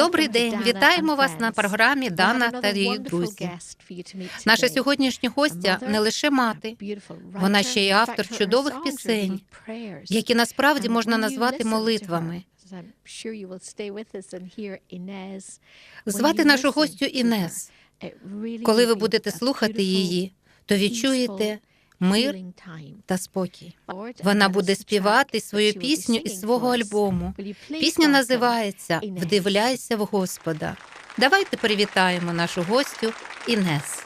Добрий день, вітаємо вас на програмі Дана та її друзі. Наша сьогоднішня гостя не лише мати, вона ще й автор чудових пісень, які насправді можна назвати молитвами. Звати нашу гостю Інес. Коли ви будете слухати її, то відчуєте мир та спокій. Вона буде співати свою пісню із свого альбому. Пісня називається Вдивляйся в Господа. Давайте привітаємо нашу гостю Інес.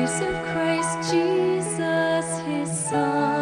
of Christ Jesus, his Son.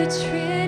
the tree.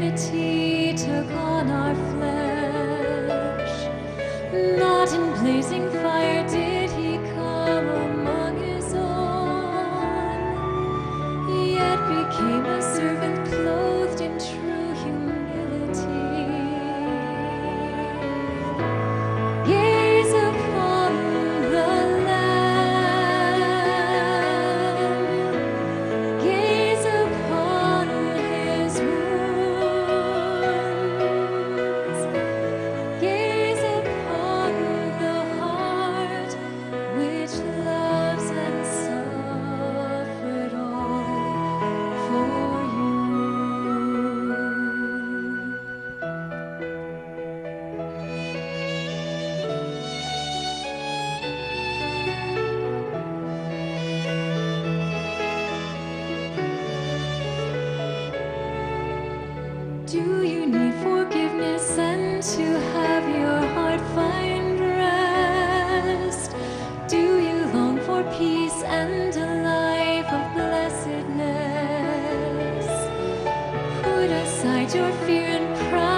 hide your fear and pride.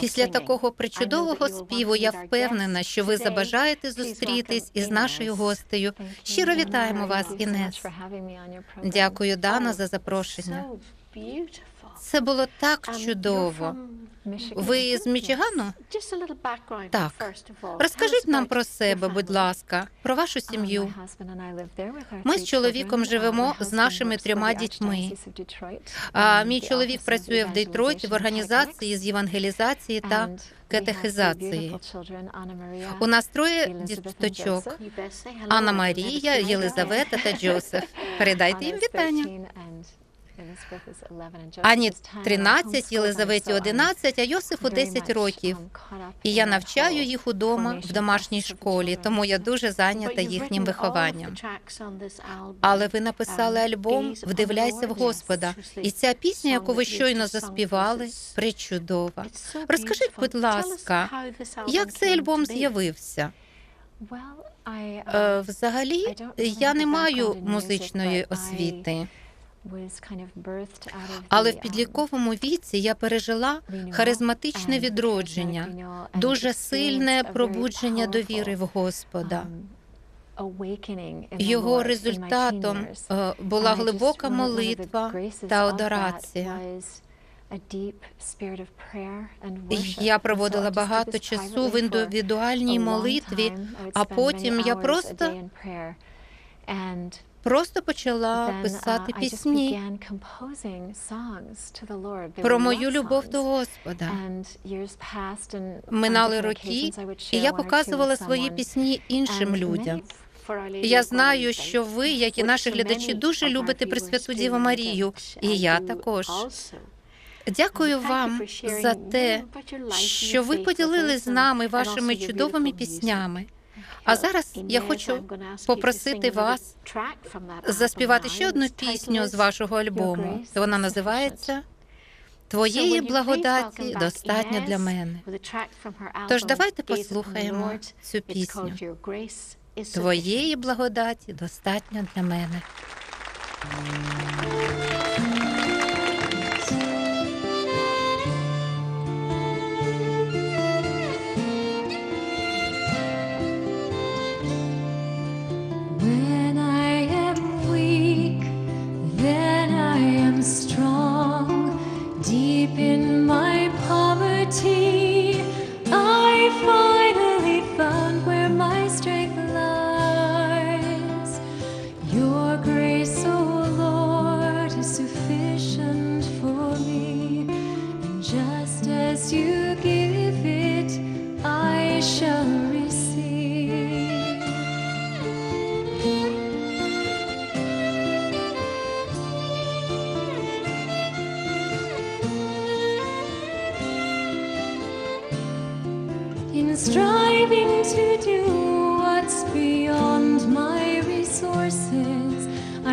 Після такого причудового співу я впевнена, що ви забажаєте зустрітись із нашою гостею. Щиро вітаємо вас, Інес. Дякую, Дана, за запрошення. Це було так чудово. Ви з Мічигану? Так. Розкажіть нам про себе, будь ласка, про вашу сім'ю. Ми з чоловіком живемо з нашими трьома дітьми. А мій чоловік працює в Детройті в організації з євангелізації та катехизації. У нас троє діточок: Анна Марія, Єлизавета та Джосеф. Передайте їм вітання. Ані 13, Єлизаветі 11, а Йосифу 10 років. І я навчаю їх удома в домашній школі, тому я дуже зайнята їхнім вихованням. Але ви написали альбом Вдивляйся в Господа, і ця пісня, яку ви щойно заспівали, причудова. Розкажіть, будь ласка, як цей альбом з'явився? Е, Взагалі, я не маю музичної освіти, але в підлітковому віці я пережила харизматичне відродження, дуже сильне пробудження довіри в Господа. Його результатом е, була глибока молитва та адорація. Я проводила багато часу в індивідуальній молитві, а потім я просто просто почала писати пісні про мою любов до Господа. Минали роки, і я показувала свої пісні іншим людям. Я знаю, що ви, як і наші глядачі, дуже любите Пресвяту Діву Марію, і я також. Дякую вам за те, що ви поділились з нами вашими чудовими піснями. А зараз я хочу попросити вас заспівати ще одну пісню з вашого альбому. Вона називається Твоєї благодаті достатньо для мене. Тож давайте послухаємо цю пісню. Твоєї благодаті достатньо для мене.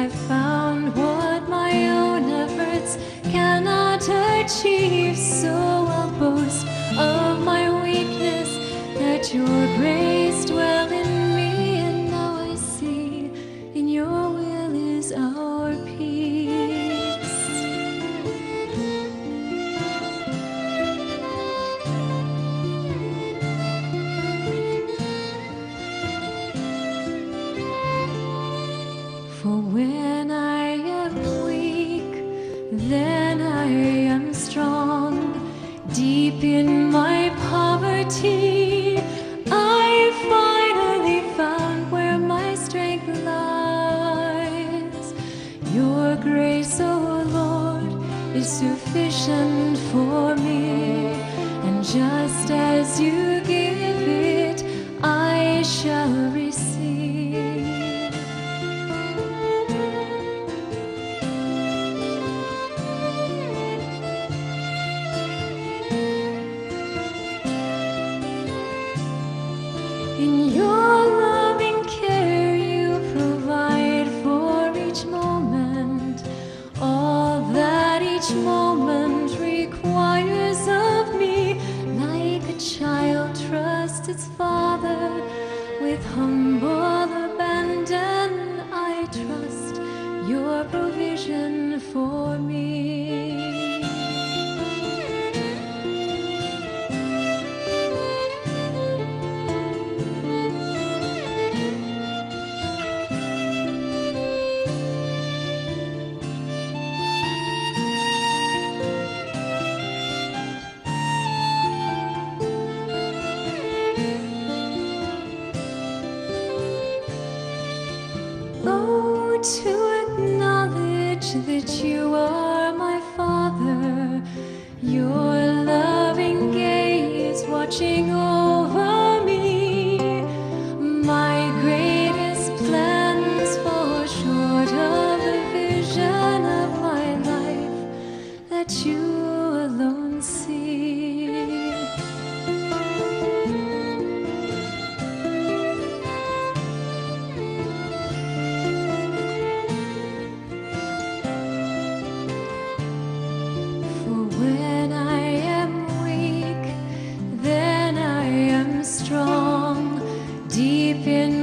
I found what my own efforts cannot achieve. So I'll boast of my weakness, that your grace dwell just as you give it, I shall receive. In your loving care, you provide for each moment all that each moment requires. its father with humble. keeping